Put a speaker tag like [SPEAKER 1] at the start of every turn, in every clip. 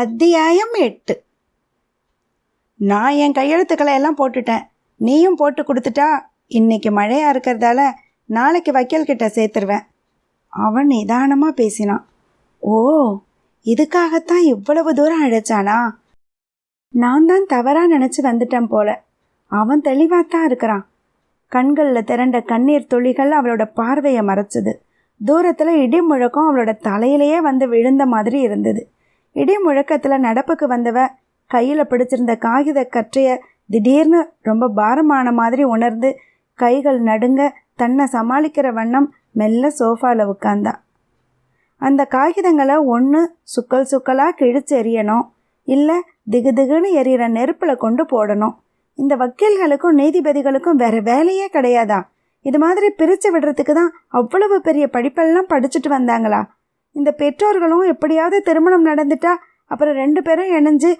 [SPEAKER 1] அத்தியாயம் எட்டு. நான் என் கையெழுத்துக்களை எல்லாம் போட்டுட்டேன். நீயும் போட்டு கொடுத்துட்டா இன்னைக்கு மழையாக இருக்கிறதால நாளைக்கு வக்கீல் கிட்ட சேர்த்துருவேன். அவன் நிதானமாக பேசினான். ஓ இதுக்காகத்தான் இவ்வளவு தூரம் அழைச்சானா? நான் தான் தவறாக நினச்சி வந்துட்டேன் போல. அவன் தெளிவாக தான் இருக்கிறான். கண்களில் திரண்ட கண்ணீர் துளிகள் அவளோட பார்வையை மறைச்சது. தூரத்தில் இடி முழக்கம் அவளோட தலையிலேயே வந்து விழுந்த மாதிரி இருந்தது. இடி முழக்கத்தில் நடப்புக்கு வந்தவ கையில் பிடிச்சிருந்த காகித கற்றைய திடீர்னு ரொம்ப பாரமான மாதிரி உணர்ந்து கைகள் நடுங்க தன்னை சமாளிக்கிற வண்ணம் மெல்ல சோஃபாவில் உட்காந்தா அந்த காகிதங்களை ஒன்று சுக்கல் சுக்கலாக கிழிச்சு எறியணும் இல்லை திகு திகுன்னு எறிகிற நெருப்பில் கொண்டு போடணும் இந்த வக்கீல்களுக்கும் நீதிபதிகளுக்கும் வேறு வேலையே கிடையாதா? இது மாதிரி பிரித்து விடுறதுக்கு தான் அவ்வளவு பெரிய படிப்பெல்லாம் படிச்சுட்டு வந்தாங்களா? இந்த பெற்றோர்களும் எப்படியாவது திருமணம் நடந்துட்டா அப்புறம் ரெண்டு பேரும் இணைஞ்சு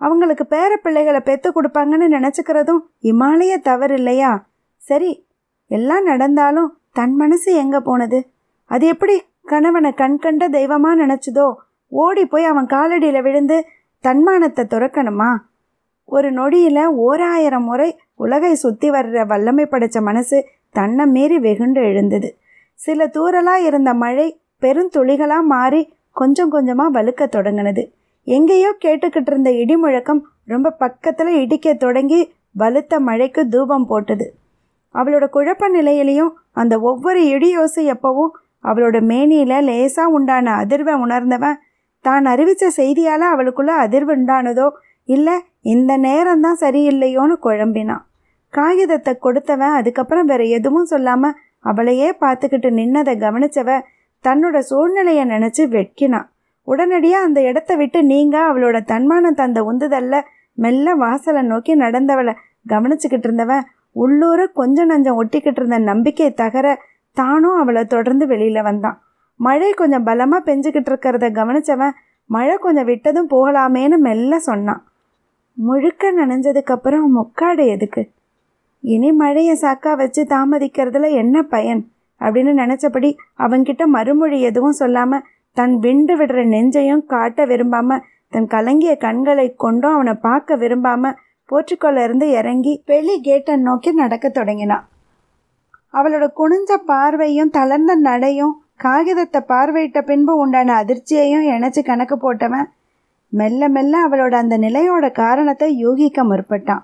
[SPEAKER 1] அவங்களுக்கு பேர பிள்ளைகளை பெற்று கொடுப்பாங்கன்னு நினச்சிக்கிறதும் இமாலய தவறு இல்லையா? சரி எல்லாம் நடந்தாலும் தன் மனசு எங்கே போனது? அது எப்படி கணவனை கண்கண்ட தெய்வமாக நினச்சதோ ஓடி போய் அவன் காலடியில் விழுந்து தன்மானத்தை துறக்கணுமா? ஒரு நொடியில் ஓராயிரம் முறை உலகை சுற்றி வர்ற வல்லமை படைத்த மனசு தன்னை மீறி வெகுண்டு எழுந்தது. சில தூரலாக இருந்த மழை பெருந்துளிகளாக மாறி கொஞ்சம் கொஞ்சமாக வலுக்க தொடங்கினது. எங்கேயோ கேட்டுக்கிட்டு இருந்த இடி முழக்கம் ரொம்ப பக்கத்தில் இடிக்க தொடங்கி வலுத்த மழைக்கு தூபம் போட்டது. அவளோட குழப்ப நிலையிலையும் அந்த ஒவ்வொரு இடியோசை எப்பவும் அவளோட மேனியில் லேசாக உண்டான அதிர்வை உணர்ந்தவன் தான் அறிவித்த செய்தியால் அவளுக்குள்ள அதிர்வு உண்டானதோ? இல்லை இந்த நேரம்தான் சரியில்லையோன்னு குழம்பினான் காகிதத்தை கொடுத்தவன் அதுக்கப்புறம் வேற எதுவும் சொல்லாமல் அவளையே பார்த்துக்கிட்டு நின்னதை கவனிச்சவ தன்னோட சூழ்நிலையை நினச்சி வெட்கினான் உடனடியாக அந்த இடத்த விட்டு நீங்க அவளோட தன்மானம் தந்த உந்துதல்ல மெல்ல வாசலை நோக்கி நடந்தவளை கவனிச்சுக்கிட்டு இருந்தவன் உள்ளூர கொஞ்சம் நஞ்சம் ஒட்டிக்கிட்டு இருந்த நம்பிக்கை தகர தானும் அவளை தொடர்ந்து வெளியில் வந்தான். மழை கொஞ்சம் பலமாக பெஞ்சுக்கிட்டு இருக்கிறத கவனிச்சவன் மழை கொஞ்சம் விட்டதும் போகலாமேன்னு மெல்ல சொன்னான். முழுக்க நனைஞ்சதுக்கப்புறம் முக்காடு எதுக்கு? இனி மழையை சாக்கா வச்சு தாமதிக்கிறதுல என்ன பயன்? அப்படின்னு நினச்சபடி அவன்கிட்ட மறுமொழி எதுவும் சொல்லாமல் தன் விண்டு விடுற நெஞ்சையும் காட்ட விரும்பாம தன் கலங்கிய கண்களை கொண்டும் அவனை பார்க்க விரும்பாம போர்ச்சுக்கோல இருந்து இறங்கி வெளி கேட்டை நோக்கி நடக்க தொடங்கினான். அவளோட குனிஞ்ச பார்வையும் தளர்ந்த நடையும் காகிதத்தை பார்வையிட்ட பின்பு உண்டான அதிர்ச்சியையும் இணைச்சி கணக்கு போட்டவன் மெல்ல மெல்ல அவளோட அந்த நிலையோட காரணத்தை யூகிக்க முற்பட்டான்.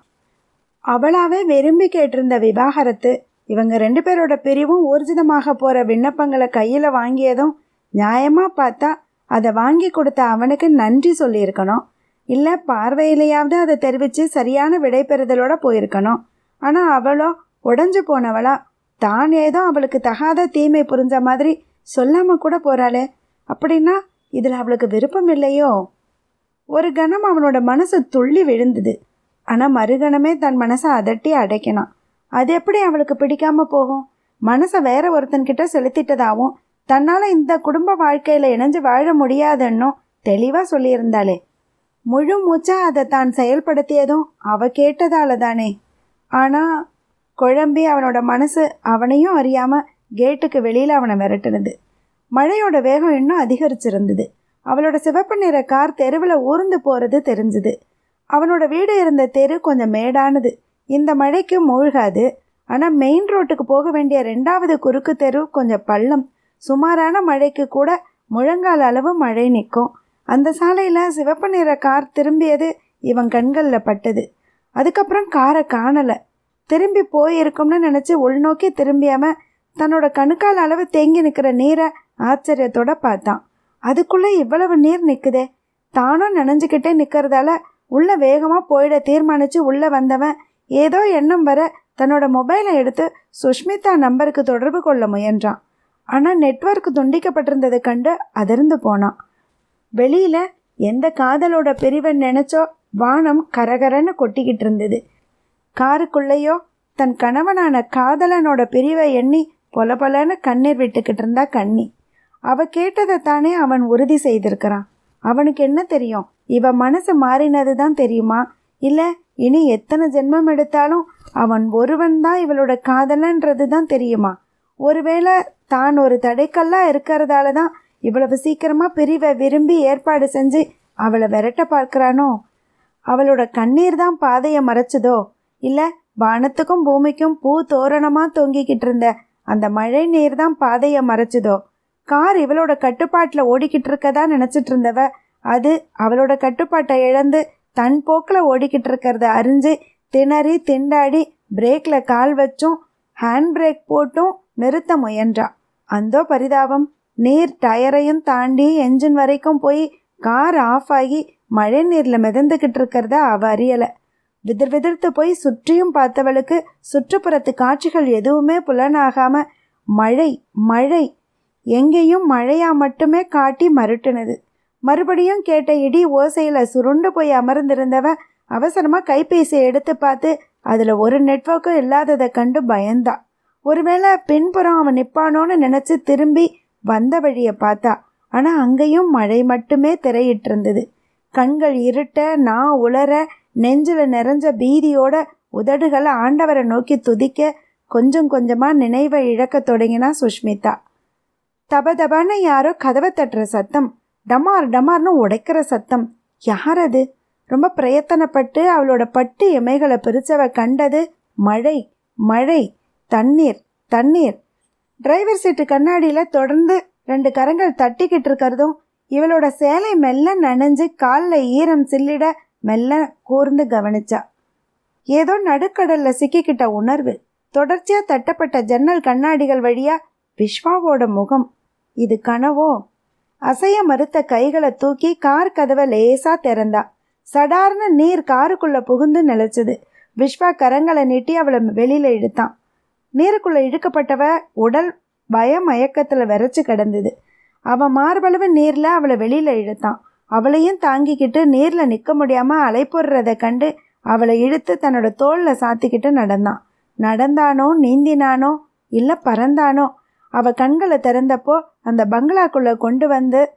[SPEAKER 1] அவளாவே விரும்பி கேட்டிருந்த விவாகரத்து இவங்க ரெண்டு பேரோட பிரிவும் ஊர்ஜிதமாக போகிற விண்ணப்பங்களை கையில் வாங்கியதும் நியாயமாக பார்த்தா அதை வாங்கி கொடுத்த அவனுக்கு நன்றி சொல்லியிருக்கணும். இல்லை பார்வையிலையாவது அதை தெரிவித்து சரியான விடைபெறுதலோடு போயிருக்கணும். ஆனால் அவளோ உடஞ்சு போனவளா. தான் ஏதோ அவளுக்கு தகாத தீமை புரிஞ்ச மாதிரி சொல்லாமல் கூட போகிறாளே அப்படின்னா இதில் அவளுக்கு விருப்பம் இல்லையோ? ஒரு கணம் அவனோட மனசு துள்ளி விழுந்தது. ஆனால் மறுகணமே தன் மனசை அதட்டி அடைக்கணும். அது எப்படி அவளுக்கு பிடிக்காம போகும்? மனசை வேற ஒருத்தன்கிட்ட செலுத்திட்டதாகவும் தன்னால் இந்த குடும்ப வாழ்க்கையில் இணைஞ்சு வாழ முடியாதுன்னும் தெளிவாக சொல்லியிருந்தாளே. முழு மூச்சா அதை தான் செயல்படுத்தியதும் அவ கேட்டதால தானே. ஆனால் குழம்பி அவனோட மனசு அவனையும் அறியாமல் கேட்டுக்கு வெளியில் அவனை விரட்டுனது. மழையோட வேகம் இன்னும் அதிகரிச்சிருந்தது. அவளோட சிவப்பு நிற கார் தெருவில் ஊர்ந்து போகிறது தெரிஞ்சுது. அவனோட வீடு இருந்த தெரு கொஞ்சம் மேடானது. இந்த மழைக்கு மூழ்காது. ஆனால் மெயின் ரோட்டுக்கு போக வேண்டிய ரெண்டாவது குறுக்கு தெரு கொஞ்சம் பள்ளம். சுமாரான மழைக்கு கூட முழங்கால் அளவு மழை நிற்கும். அந்த சாலையில் சிவப்பு நிற கார் திரும்பியது இவன் கண்களில் பட்டது. அதுக்கப்புறம் காரை காணலை. திரும்பி போயிருக்கும்னு நினச்சி உள்நோக்கி திரும்பியாமல் தன்னோட கணுக்கால் அளவு தேங்கி நிற்கிற நீரை ஆச்சரியத்தோட பார்த்தான். அதுக்குள்ளே இவ்வளவு நீர் நிற்குதே தானும் நனைஞ்சுக்கிட்டே நிற்கிறதால உள்ளே வேகமாக போயிட தீர்மானித்து உள்ளே வந்தவன் ஏதோ எண்ணம் வர தன்னோட மொபைலை எடுத்து சுஷ்மிதா நம்பருக்கு தொடர்பு கொள்ள முயன்றான். ஆனால் நெட்வொர்க் துண்டிக்கப்பட்டிருந்ததை கண்டு அதிர்ந்து போனான். வெளியில் எந்த காதலோட பிரிவை நினச்சோ வானம் கரகரன்னு கொட்டிக்கிட்டு இருந்தது. காருக்குள்ளேயோ தன் கணவனான காதலனோட பிரிவை எண்ணி பொல பொலன்னு கண்ணீர் விட்டுக்கிட்டு இருந்தா கண்ணி. அவ கேட்டதை தானே அவன் உறுதி செய்திருக்கிறான். அவனுக்கு என்ன தெரியும்? இவ மனசு மாறினது தான் தெரியுமா? இல்லை இனி எத்தனை ஜென்மம் எடுத்தாலும் அவன் ஒருவன் தான் இவளோட காதலன்றது தான் தெரியுமா? ஒருவேளை தான் ஒரு தடைக்கல்லாக இருக்கிறதால தான் இவ்வளவு சீக்கிரமாக பிரிவை விரும்பி ஏற்பாடு செஞ்சு அவளை விரட்ட பார்க்குறானோ? அவளோட கண்ணீர் தான் பாதையை மறைச்சதோ? இல்லை வானத்துக்கும் பூமிக்கும் பூ தோரணமாக தொங்கிக்கிட்டு இருந்த அந்த மழை நீர் தான் பாதையை மறைச்சதோ? கார் இவளோட கட்டுப்பாட்டில் ஓடிக்கிட்டு இருக்கதா நினச்சிட்டு இருந்தவ அது அவளோட கட்டுப்பாட்டை இழந்து தன் போக்கில் ஓடிக்கிட்டு இருக்கிறத அறிஞ்சு திணறி திண்டாடி பிரேக்கில் கால் வச்சும் ஹேண்ட் பிரேக் போட்டும் நிறுத்த முயன்றா. அந்தோ பரிதாபம். நீர் டயரையும் தாண்டி என்ஜின் வரைக்கும் போய் கார் ஆஃப் ஆகி மழை நீரில் மிதந்துக்கிட்டு இருக்கிறத அவ அறியலை. விதிர் விதிர்த்து போய் சுற்றியும் பார்த்தவளுக்கு சுற்றுப்புறத்து காட்சிகள் எதுவுமே புலனாகாம மழை மழை எங்கேயும் மழையா மட்டுமே காட்டி மருட்டினது. மறுபடியும் கேட்ட இடி ஓசையில் சுருண்டு போய் அமர்ந்திருந்தவன் அவசரமாக கைபேசியை எடுத்து பார்த்து அதில் ஒரு நெட்ஒர்க்கும் இல்லாததை கண்டு பயந்தான். ஒருவேளை பின்புறம் அவன் நிற்பானோன்னு நினச்சி திரும்பி வந்த வழியை பார்த்தா ஆனால் அங்கேயும் மழை மட்டுமே திரையிட்டு இருந்தது கண்கள் இருட்ட நான் உளர நெஞ்சில் நிறைஞ்ச பீதியோட உதடுகளை ஆண்டவரை நோக்கி துதிக்க கொஞ்சம் கொஞ்சமாக நினைவை இழக்க தொடங்கினா சுஷ்மிதா. தப தபான்னு யாரோ கதவை தட்டுற சத்தம். டமார் டமார்னு உடைக்கிற சத்தம். யார் அது ரொம்ப பிரயத்தனப்பட்டு அவளோட பட்டு எமைகளை பிரித்தவ கண்டது மழை மழை தண்ணீர் தண்ணீர். டிரைவர் சீட்டு கண்ணாடியில் தொடர்ந்து ரெண்டு கரங்கள் தட்டிக்கிட்டு இருக்கிறதும் இவளோட சேலை மெல்ல நனைஞ்சு காலில் ஈரம் சில்லிட மெல்ல கூர்ந்து கவனிச்சா. ஏதோ நடுக்கடல்ல சிக்கிக்கிட்ட உணர்வு தொடர்ச்சியாக தட்டப்பட்ட ஜன்னல் கண்ணாடிகள் வழியாக விஸ்வாவோட முகம். இது கனவோ? அசைய மறுத்த கைகளை தூக்கி கார் கதவை லேசா திறந்தா. சடார்னு நீர் காருக்குள்ள புகுந்து நிலச்சது. விஸ்வா கரங்களை நீட்டி அவளை வெளியில இழுத்தான். நீருக்குள்ள இழுக்கப்பட்டவ உடல் பய மயக்கத்துல விரைச்சு கிடந்தது. அவன் மார்பளவு நீர்ல அவளை வெளியில இழுத்தான். அவளையும் தாங்கிக்கிட்டு நீரில் நிற்க முடியாமல் போடுறதை கண்டு அவளை இழுத்து தன்னோட தோளில் சாத்திக்கிட்டு நடந்தான். நடந்தானோ நீந்தினானோ இல்லை பறந்தானோ அவ கண்களை திறந்தப்போ அந்த பங்களாக்குள்ளே கொண்டு வந்து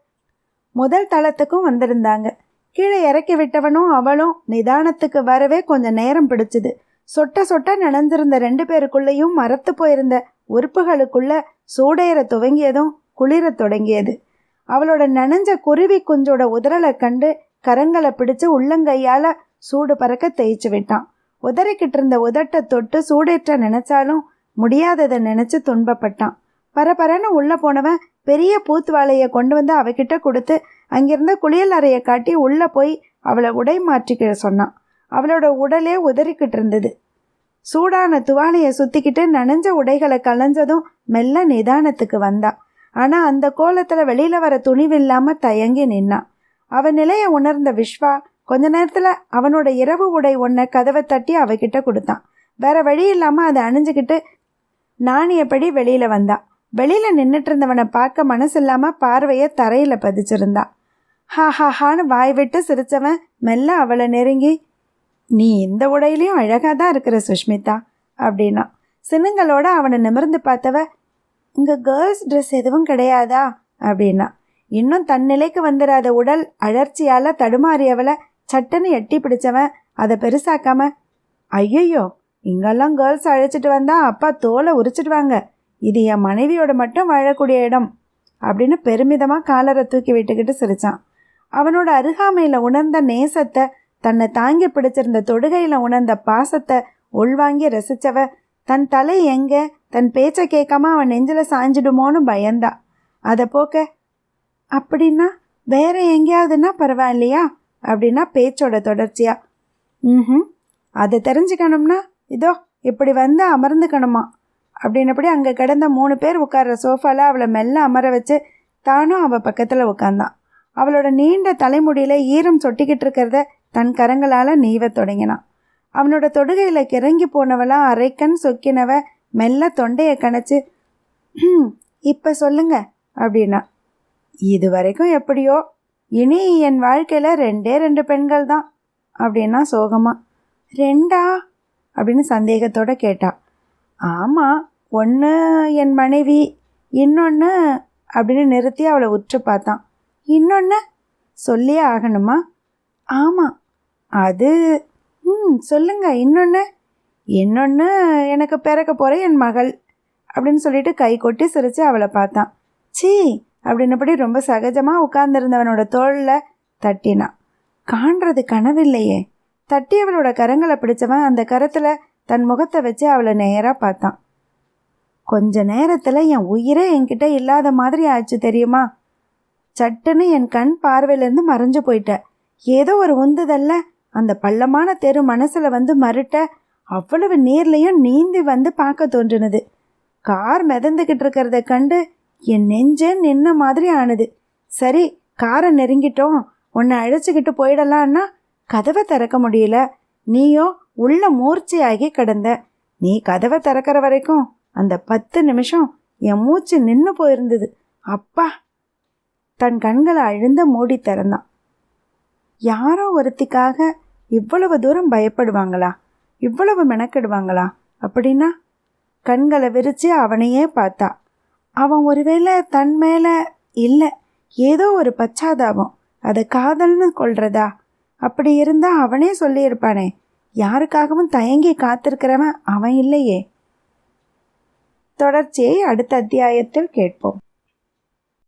[SPEAKER 1] முதல் தளத்துக்கும் வந்திருந்தாங்க. கீழே இறக்கி விட்டவனும் அவளும் நிதானத்துக்கு வரவே கொஞ்சம் நேரம் பிடிச்சது. சொட்ட சொட்ட நனைஞ்சிருந்த ரெண்டு பேருக்குள்ளேயும் மரத்து போயிருந்த உறுப்புகளுக்குள்ள சூடேற துவங்கியதும் குளிரத் தொடங்கியது. அவளோட நனைஞ்ச குருவி குஞ்சோட உதறலை கண்டு கரங்களை பிடிச்சு உள்ளங்கையால் சூடு பறக்க தேய்ச்சி விட்டான். உதறிக்கிட்டு இருந்த உதட்டை தொட்டு சூடேற்ற நினைச்சாலும் முடியாததை நினைச்சு துன்பப்பட்டான். பரபரன்னு உள்ளே போனவன் பெரிய பூத்துவாளையை கொண்டு வந்து அவகிட்ட கொடுத்து அங்கிருந்த குளியல் அறையை காட்டி உள்ளே போய் அவளை உடை மாற்றிக்க சொன்னான். அவளோட உடலே உதறிக்கிட்டு இருந்தது. சூடான துவாலையை சுற்றிக்கிட்டு நனைஞ்ச உடைகளை கலைஞ்சதும் மெல்ல நிதானத்துக்கு வந்தான். ஆனால் அந்த கோலத்தில் வெளியில் வர துணிவில்லாமல் தயங்கி நின்னான். அவன் நிலையை உணர்ந்த விஸ்வா கொஞ்ச நேரத்தில் அவனோட இரவு உடை ஒன்றை கதவை தட்டி அவகிட்ட கொடுத்தான். வேற வழி இல்லாமல் அதை அணிஞ்சுக்கிட்டு நாணியப்படி வெளியில் வந்தான்? வெளியில் நின்றுட்டு இருந்தவனை பார்க்க மனசு இல்லாமல் பார்வையை தரையில் பதிச்சிருந்தான் ஹா ஹா ஹான்னு வாய் விட்டு சிரிச்சவன் மெல்ல அவளை நெருங்கி நீ இந்த உடையிலையும் அழகாக தான் இருக்கிற சுஷ்மிதா அப்படின்னா. சின்னங்களோட அவனை நிமிர்ந்து பார்த்தவ இங்கே கேர்ள்ஸ் ட்ரெஸ் எதுவும் கிடையாதா? அப்படின்னா. இன்னும் தன்னிலைக்கு வந்துடாத உடல் அழற்சியால் தடுமாறியவளை சட்டுன்னு எட்டி பிடிச்சவன் அதை பெருசாக்காம ஐயையோ இங்கெல்லாம் கேர்ள்ஸ் அழைச்சிட்டு வந்தா அப்பா தோலை உரிச்சிடுவாங்க. இது என் மனைவியோட மட்டும் வாழக்கூடிய இடம் அப்படின்னு பெருமிதமாக காலரை தூக்கி விட்டுக்கிட்டு சிரித்தான் அவனோட அருகாமையில் உணர்ந்த நேசத்தை தன்னை தாங்கி பிடிச்சிருந்த தொடுகையில் உணர்ந்த பாசத்தை உள்வாங்கி ரசித்தவ தன் தலை எங்கே தன் பேச்சை கேட்காம அவன் நெஞ்சில் சாஞ்சிடுமோன்னு பயந்தா. அதை போக்க அப்படின்னா வேற எங்கேயாவதுன்னா பரவாயில்லையா? அப்படின்னா பேச்சோட தொடர்ச்சியா. ம் அதை தெரிஞ்சுக்கணும்னா இதோ இப்படி வந்து அமர்ந்துக்கணுமா? அப்படின்னபடி அங்கே கிடந்த மூணு பேர் உட்கார்ற சோஃபாவில் அவளை மெல்ல அமர வச்சு தானும் அவள் பக்கத்தில் உட்காந்தான் அவளோட நீண்ட தலைமுடியில் ஈரம் சொட்டிக்கிட்டு இருக்கிறத தன் கரங்களால் நீவ தொடங்கினான் அவனோட தொடுகையில் கிறங்கி போனவளாம் அரைக்கண் சொக்கினவ மெல்ல தொண்டையை கணச்சு இப்போ சொல்லுங்க அப்படின்னா. இது வரைக்கும் எப்படியோ இனி என் வாழ்க்கையில் ரெண்டே ரெண்டு பெண்கள் தான் அப்படின்னா சோகமாக ரெண்டா? அப்படின்னு சந்தேகத்தோடு கேட்டா. ஆமாம் ஒன்று என் மனைவி இன்னொன்று அப்படின்னு நிறுத்தி அவளை உற்று பார்த்தான். இன்னொன்று சொல்லியே ஆகணுமா? ஆமாம் அது ம் சொல்லுங்க இன்னொன்று இன்னொன்று எனக்கு பிறக்க போகிற என் மகள் அப்படின்னு சொல்லிட்டு கை கொட்டி சிரித்து அவளை பார்த்தான். சீ அப்படின்னபடி ரொம்ப சகஜமாக உட்கார்ந்துருந்தவனோட தோளில் தட்டினான் காண்றது கனவில்லையே. தட்டியவளோட கரங்களை பிடிச்சவன் அந்த கரத்தில் தன் முகத்தை வச்சு அவளை நேராக பார்த்தான். கொஞ்ச நேரத்தில் என் உயிரே என்கிட்ட இல்லாத மாதிரி ஆச்சு தெரியுமா? சட்டுன்னு என் கண் பார்வையிலேருந்து மறைஞ்சு போயிட்ட. ஏதோ ஒரு உந்துதல்ல அந்த பள்ளமான தெரு மனசில் வந்து மறுட்ட அவ்வளவு நீர்லையும் நீந்தி வந்து பார்க்க தோன்றுனது. கார் மிதந்துக்கிட்டு இருக்கிறத கண்டு என் நெஞ்சே நின்ன மாதிரி ஆனது. சரி காரை நெருங்கிட்டோம். உன்னை அழைச்சிக்கிட்டு போயிடலான்னா கதவை திறக்க முடியல. நீயோ உள்ள மூர்ச்சியாகி கிடந்த. நீ கதவை திறக்கிற வரைக்கும் அந்த பத்து நிமிஷம் என் மூச்சு நின்று போயிருந்தது. அப்பா தன் கண்களை அழுந்த மூடி திறந்தான். யாரோ ஒருத்திக்காக இவ்வளவு தூரம் பயப்படுவாங்களா? இவ்வளவு மெனக்கெடுவாங்களா? அப்படின்னா கண்களை விரித்து அவனையே பார்த்தா. அவன் ஒருவேளை தன் மேலே இல்லை ஏதோ ஒரு பச்சாதாபம். அதை காதல்னு கொள்றதா அப்படி இருந்தால் அவனே சொல்லியிருப்பானே. யாருக்காகவும் தயங்கி காத்திருக்கிறவன் அவன் இல்லையே. தொடர்ச்சியை அடுத்த அத்தியாயத்தில் கேட்போம்.